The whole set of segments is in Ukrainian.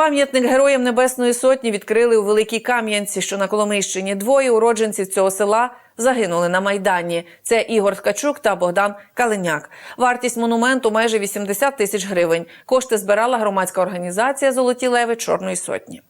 Пам'ятник героям Небесної Сотні відкрили у Великій Кам'янці, що на Коломийщині. Двоє уродженців цього села загинули на майдані. Це Ігор Ткачук та Богдан Калиняк. Вартість монументу майже 80 тисяч гривень. Кошти збирала громадська організація Золоті леви Чорної Сотні.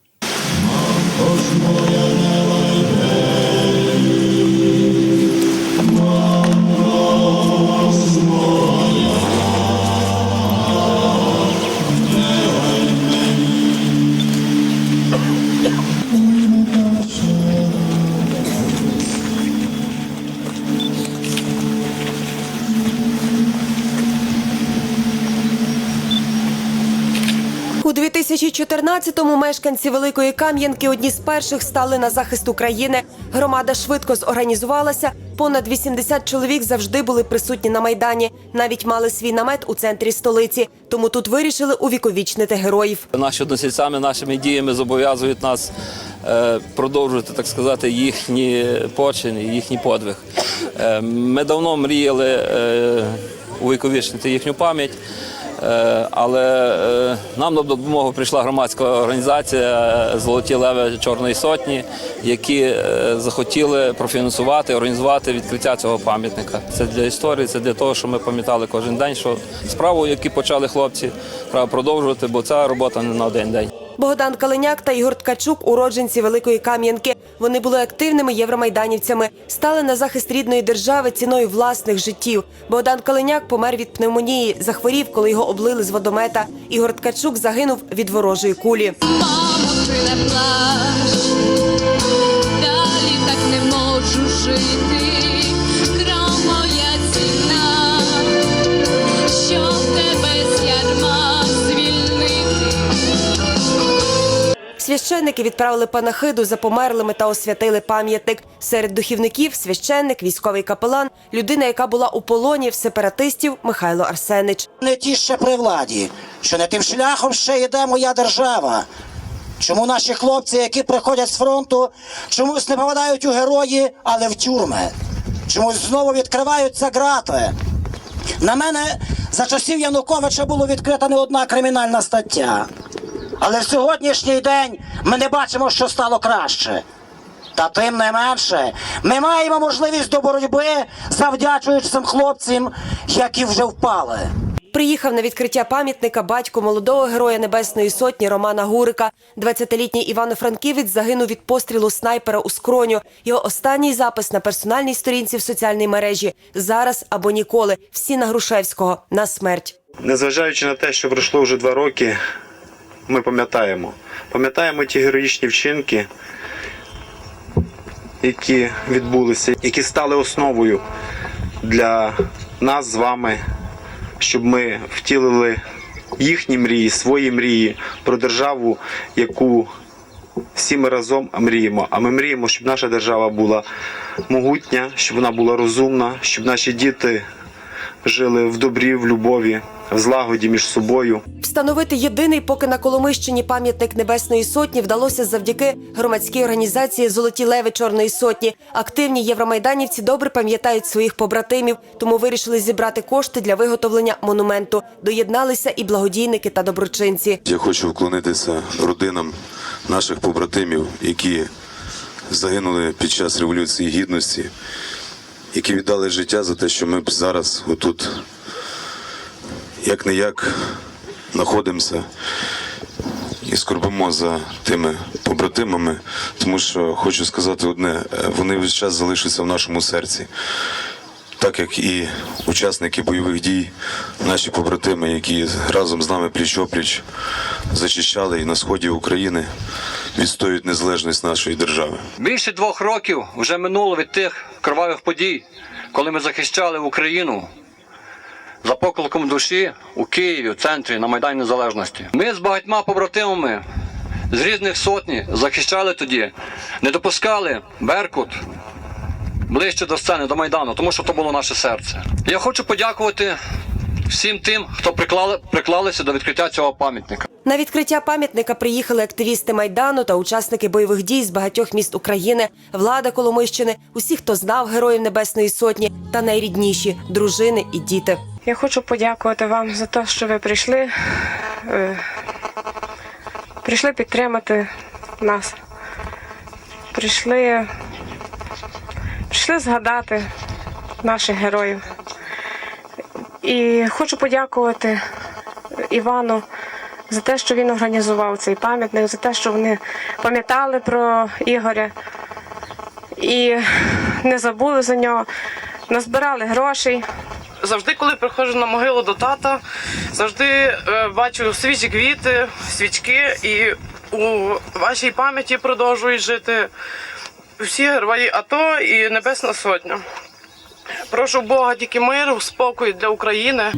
У 2014-му мешканці Великої Кам'янки одні з перших стали на захист України. Громада швидко зорганізувалася. Понад 80 чоловік завжди були присутні на майдані. Навіть мали свій намет у центрі столиці. Тому тут вирішили увіковічнити героїв. Наші односельцями, нашими діями зобов'язують нас е, продовжувати, так сказати, їхні почини, їхній подвиг. Е, Ми давно мріяли е, увіковічнити їхню пам'ять, але е, нам на допомогу прийшла громадська організація Золоті леви Чорної Сотні, які е, захотіли профінансувати, організувати відкриття цього пам'ятника. Це для історії, це для того, щоб ми пам'ятали кожен день, що справу, яку почали хлопці, треба продовжувати, бо ця робота не на один день. Богдан Калиняк та Ігор Ткачук уродженці Великої Кам'янки. Вони були активними євромайданівцями, стали на захист рідної держави ціною власних життів. Богдан Калиняк помер від пневмонії, захворів, коли його облили з водомета. Ігор Ткачук загинув від ворожої кулі. Мамо, ти далі так не можу жити, Священники відправили панахиду за померлими та освятили пам'ятник. Серед духівників священник, військовий капелан, людина, яка була у полоні в сепаратистів Михайло Арсенич. не ті ще при владі, що не тим шляхом ще йде моя держава. Чому наші хлопці, які приходять з фронту, чомусь не попадають у герої, але в тюрми? Чомусь знову відкриваються грати. На мене за часів Януковича було відкрита не одна кримінальна стаття. Але в сьогоднішній день ми не бачимо, що стало краще. Та тим не менше, ми маємо можливість до боротьби, завдячуючи цим хлопцям, які вже впали. Приїхав на відкриття пам'ятника батько молодого героя Небесної Сотні Романа Гурика. 20-літній Івано-Франківець загинув від пострілу снайпера у скроню. Його останній запис на персональній сторінці в соціальній мережі зараз або ніколи. Всі на Грушевського на смерть. Незважаючи на те, що пройшло вже два роки, ми пам'ятаємо. Пам'ятаємо ті героїчні вчинки, які відбулися, які стали основою для нас з вами, щоб ми втілили їхні мрії, свої мрії про державу, яку всі ми разом мріємо. А ми мріємо, щоб наша держава була могутня, щоб вона була розумна, щоб наші діти жили в добрі, в любові, в злагоді між собою. Встановити єдиний, поки на Коломищині пам'ятник Небесної Сотні вдалося завдяки громадській організації Золоті леви Чорної Сотні. Активні євромайданівці добре пам'ятають своїх побратимів, тому вирішили зібрати кошти для виготовлення монументу. Доєдналися і благодійники та доброчинці. Я хочу вклонитися родинам наших побратимів, які загинули під час революції гідності, які віддали життя за те, що ми б зараз отут як не як знаходимося і скорбимо за тими побратимами, тому що хочу сказати одне: е, вони весь час залишаться в нашому серці. Так як і учасники бойових дій, наші побратими, які разом з нами пліч-опліч зачищали і на сході України відстоюють незалежність нашої держави. Більше двох років вже минуло від тих кровавих подій, коли ми захищали Україну за покликом душі у Києві, в центрі на Майдані Незалежності. Ми з багатьма побратимами з різних сотні захищали тоді, не допускали Беркут ближче до сцени, до Майдану, тому що то було наше серце. Я хочу подякувати всім тим, хто приклали, приклалися до відкриття цього пам'ятника. На відкриття пам'ятника приїхали активісти майдану та учасники бойових дій з багатьох міст України, влада Коломийщини, усі, хто знав героїв Небесної Сотні, та найрідніші дружини і діти. Я хочу подякувати вам за те, що ви прийшли. Е, прийшли підтримати нас. Прийшли, прийшли згадати наших героїв. І хочу подякувати Івану за те, що він організував цей пам'ятник, за те, що вони пам'ятали про Ігоря і не забули за нього, назбирали грошей. Завжди, коли приходжу на могилу до тата, завжди е, бачу свіжі квіти, свічки, і у вашій пам'яті продовжують жити всі герої АТО і Небесна Сотня. Прошу Бога тільки миру, спокою для України.